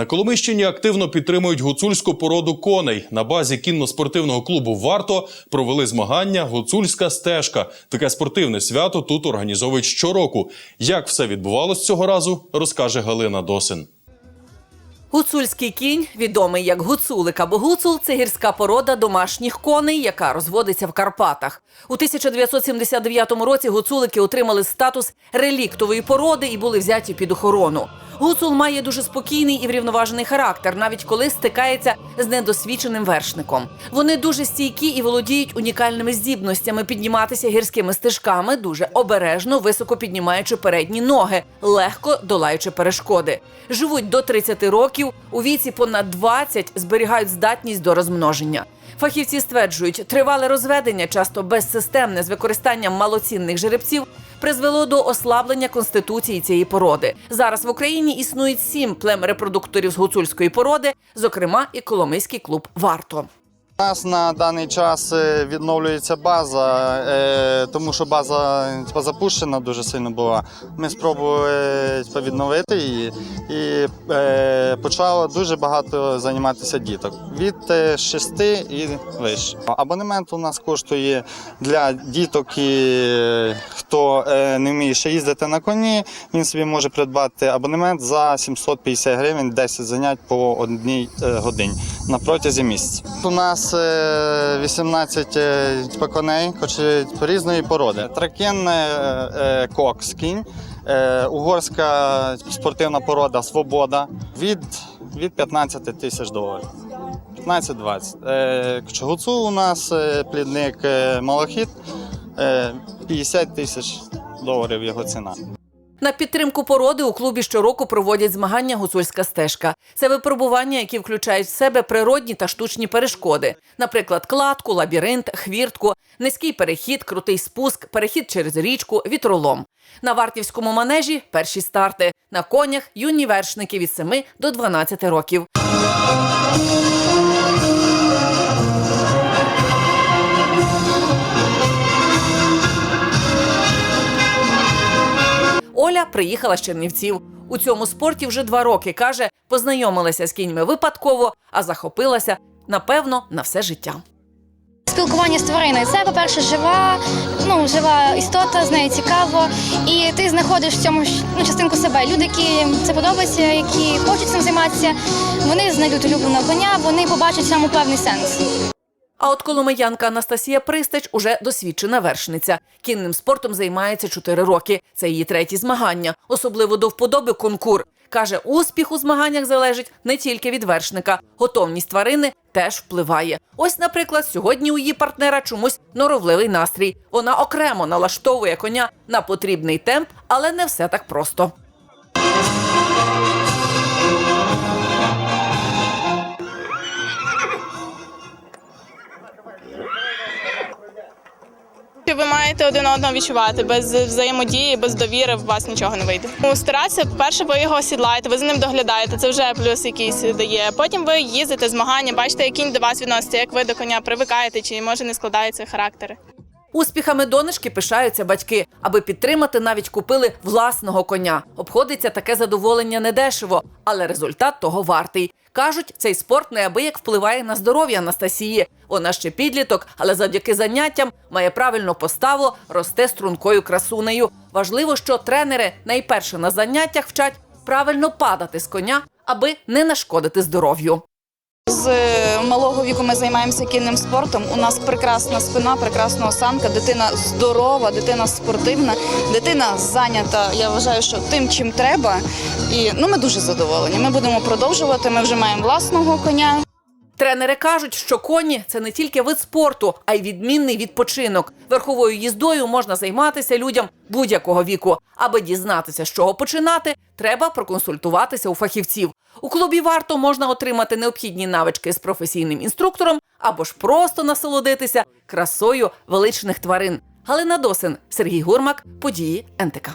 На Коломищині активно підтримують гуцульську породу коней. На базі кінно-спортивного клубу Варто провели змагання Гуцульська стежка. Таке спортивне свято тут організовують щороку. Як все відбувалось цього разу, розкаже Галина Досин. Гуцульський кінь, відомий як гуцулик або гуцул, це гірська порода домашніх коней, яка розводиться в Карпатах. У 1979 році гуцулики отримали статус реліктової породи і були взяті під охорону. Гуцул має дуже спокійний і врівноважений характер, навіть коли стикається з недосвідченим вершником. Вони дуже стійкі і володіють унікальними здібностями підніматися гірськими стежками, дуже обережно, високо піднімаючи передні ноги, легко долаючи перешкоди. Живуть до 30 років, у віці понад 20 зберігають здатність до розмноження. Фахівці стверджують, тривале розведення, часто безсистемне з використанням малоцінних жеребців, призвело до ослаблення конституції цієї породи. Зараз в Україні існують сім плем репродукторів з гуцульської породи, зокрема і Коломийський клуб Варто. Нас на даний час е, відновлюється база, е, тому що база запущена дуже сильно була. Ми спробували е, відновити її і почало дуже багато займатися діток від 6 і вище. Абонемент у нас коштує для діток, хто не вміє ще їздити на коні. Він собі може придбати абонемент за 750 гривень, 10 занять по одній годині на протязі місяця. У нас е, 18 е, типу, коней, хоч е, різної породи. Тракен е, е, кокс кінь, е, угорська спортивна порода Свобода від, від 15 тисяч доларів. 15-20. Е, Гуцул у нас е, плідник е, малахіт, е, 50 тисяч доларів його ціна. На підтримку породи у клубі щороку проводять змагання гуцульська стежка. Це випробування, які включають в себе природні та штучні перешкоди, наприклад, кладку, лабіринт, хвіртку, низький перехід, крутий спуск, перехід через річку, вітролом. На вартівському манежі перші старти. На конях юні вершники від 7 до 12 років. Приїхала з Чернівців. У цьому спорті вже два роки каже, познайомилася з кіньми випадково, а захопилася напевно на все життя. Спілкування з твариною це, по-перше, жива, ну жива істота, з нею цікаво, і ти знаходиш в цьому ну, частинку себе. Люди, які це подобається, які хочуть цим займатися, вони знайдуть улюбленого коня, вони побачать в цьому певний сенс. А от коломиянка Анастасія Пристач уже досвідчена вершниця. Кінним спортом займається 4 роки. Це її треті змагання, особливо до вподоби конкур. Каже, успіх у змаганнях залежить не тільки від вершника. Готовність тварини теж впливає. Ось, наприклад, сьогодні у її партнера чомусь норовливий настрій. Вона окремо налаштовує коня на потрібний темп, але не все так просто. Маєте один одного відчувати без взаємодії, без довіри у вас нічого не вийде. Ну, Старатися, перше, ви його сідлаєте, ви за ним доглядаєте. Це вже плюс якийсь дає. Потім ви їздите змагання, бачите, як кінь до вас відноситься, як ви до коня привикаєте, чи може не складаються характери. Успіхами донечки пишаються батьки. Аби підтримати, навіть купили власного коня. Обходиться таке задоволення недешево, але результат того вартий. Кажуть, цей спорт неабияк впливає на здоров'я Анастасії. Вона ще підліток, але завдяки заняттям має правильну поставу, росте стрункою красунею. Важливо, що тренери найперше на заняттях вчать правильно падати з коня, аби не нашкодити здоров'ю. З е, малого віку ми займаємося кінним спортом. У нас прекрасна спина, прекрасна осанка, дитина здорова, дитина спортивна, дитина зайнята. Я вважаю, що тим, чим треба. І ну ми дуже задоволені. Ми будемо продовжувати. Ми вже маємо власного коня. Тренери кажуть, що коні це не тільки вид спорту, а й відмінний відпочинок. Верховою їздою можна займатися людям будь-якого віку. Аби дізнатися, з чого починати, треба проконсультуватися у фахівців. У клубі варто можна отримати необхідні навички з професійним інструктором або ж просто насолодитися красою величних тварин. Галина Досин, Сергій Гурмак, події НТК.